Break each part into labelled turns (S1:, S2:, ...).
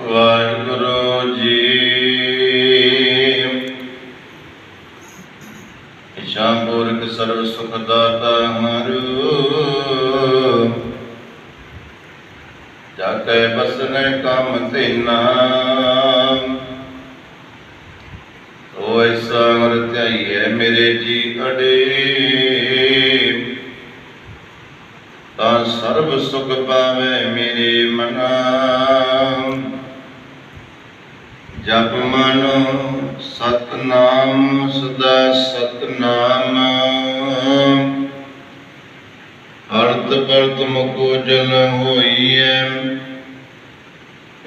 S1: ਵਾਹਿਗੁਰੂ ਜੀ। ਇਸ਼ਾ ਪੂਰਕ ਸਰਬ ਸੁਖ ਦਾਤਾ ਹਰੂ ਜਾ ਕੈ ਬਸਨੇ ਕਮ ਤੇਨਾ ਓ ਐਸਾ ਮਰ ਮੇਰੇ ਜੀ ਅੜੇ। ਤਾਂ ਸਰਬ ਸੁਖ ਪਾਵੇ ਮੇਰੇ ਮਨਾ। ਜਪ ਮਨ ਸਤਨਾਮ, ਸਦਾ ਸਤਨਾਮ। ਅਰਥ ਬਰਤ ਮੁਕੋ ਜਲ ਹੋਈਐ,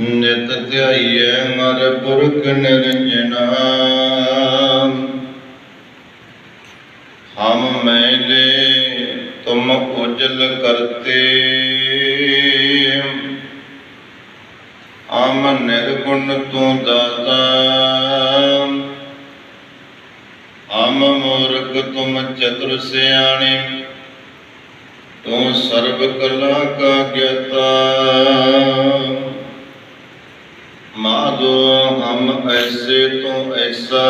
S1: ਨਿਤ ਧਿਆਈਐ, ਮਰ ਪੁਰਖ ਨਿਰੰਜਨਾ। ਹਮ ਮੈਲੇ ਤੁਮ ਉਜਲ ਕਰਤੇ। ਹਮ ਨਿਰਗੁਣ ਤੂੰ ਦਾਤਾ। ਆਮ ਮੂਰਖ ਤੁਮ ਚਤੁਰ ਸਿਆਣੇ, ਤੂੰ ਸਰਬ ਕਲਾ ਕਾ ਗਿਆਤਾ। ਮਾਦੋ ਹਮ ਐਸੇ ਤੂੰ ਐਸਾ।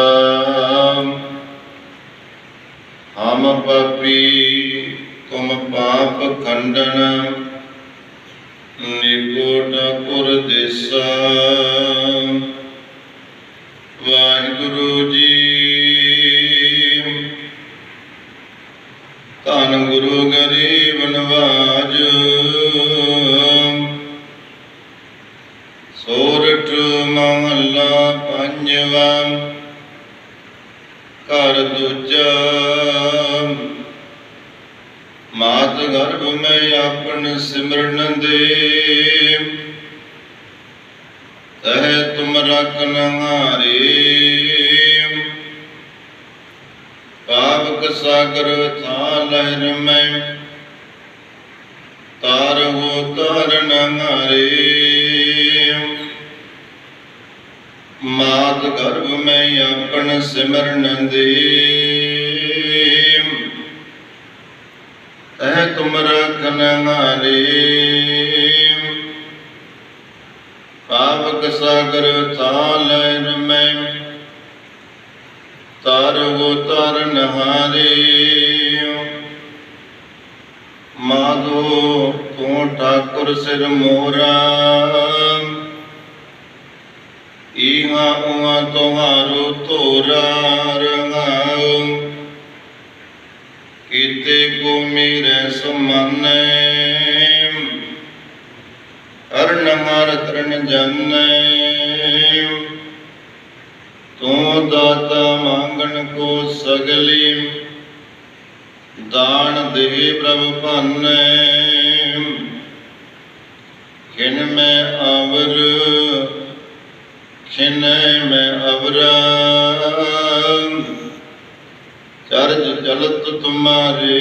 S1: ਹਮ ਪਾਪੀ ਤੁਮ ਪਾਪ ਖੰਡਨ। ਨਿਕੋਟ ਪੁਰ ਦੇਸਾ। ਵਾਹਿਗੁਰੂ ਜੀ ਧੰਨ ਗੁਰੂ ਗਰੀਬ ਨਵਾਜ। ਸੋਰਠ ਮਹੱਲਾ ਪੰਜਵਾ ਘਰ ਦੂਜਾ। ਮਾਤ ਗਰਭ ਮੈਂ ਆਪਨ ਸਿਮਰਨ ਦੇ ਤਹਿ ਤੁਮ ਰਖਨ ਹਾਰੇ ਪਾਵਕ ਸਾਗਰ ਥਾ ਲਹਿਰ ਮੈਂ। ਤਾਰ ਹੋ ਤਾਰਨ ਹਾਰੇ ਮਾਤ ਗਰਭ ਮੈਂ ਆਪਨ ਸਿਮਰਨ ਦੇ ਤਹਿ ਤੁਮ ਰਖਨ ਹਾਰੇ ਪਾਵਕ ਸਾਗਰ ਥਾ ਲਹਿਰ ਮੈਂ ਤਾਰੋ ਤਰਨ ਹਾਰੇ ਮਾਧੋ ਤੂੰ ਠਾਕੁਰ ਸਿਰ ਮੋਰਾ। ਈਹਾ ਉਹਾ ਤੁਹਾਰੋ ਧੋਰਾ। ਕੀਤੇ ਕੋ ਮੇਰੇ ਸਮਾਨੈ। ਅਰਨ ਹਰ ਤਰਨ ਜਾਣੈ ਤੂੰ ਦਾਤਾ ਮੰਗਣ ਕੋ ਸਗਲੀ। ਦਾਨ ਦੇ ਪ੍ਰਭ ਭਾਨੈ। ਖਿਨ ਮੈਂ ਆਵਰ, ਖਿਨ ਮੈਂ ਅਵਰਾ। ਚਰਜ ਚਲਤ ਤੁਮਾਰੇ।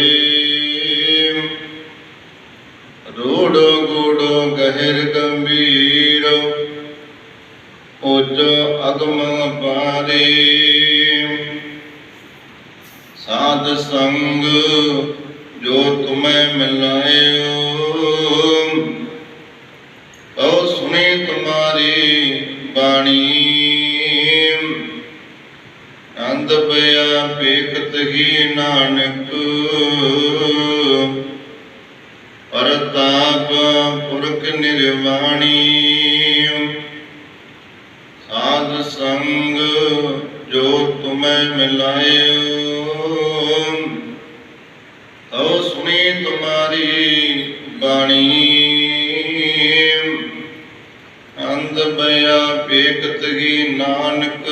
S1: ਰੋੜੋ ਗੋੜੋ ਗਹਿਰ ਗੰਭੀਰ, ਉਚ ਅਗਮ ਪਾਰੇ ਸਾਧ ਸੰਗ ਜੋ ਤੁਮੈ ਮਿਲਾਇਓ ਕਉ ਸੁਣੀ ਤੁਮਾਰੀ ਬਾਣੀ। ਅੰਧ ਪਿਆ ਬੇਕਤ ਨਾਨਕ ਪਰਤਾਪ ਪੁਰਖ ਨਿਰਵਾਣੀ। ਸਾਧ ਸੰਗ ਜੋ ਤੁਮੈ ਮਿਲਾਇਓ। ਤਉ ਸੁਣੀ ਤੁਮਾਰੀ ਬਾਣੀ। ਅੰਧ ਬਿਆ ਬੇਕਤ ਨਾਨਕ।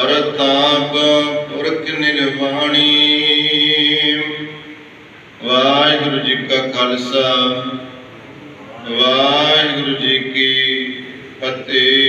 S1: ਪਰਤਾਪ ਪੁਰਖ ਨਿਰਵਾਣੀ। ਵਾਹਿਗੁਰੂ ਜੀ ਕਾ ਖਾਲਸਾ ਵਾਹਿਗੁਰੂ ਜੀ ਕੀ ਫਤਿਹ।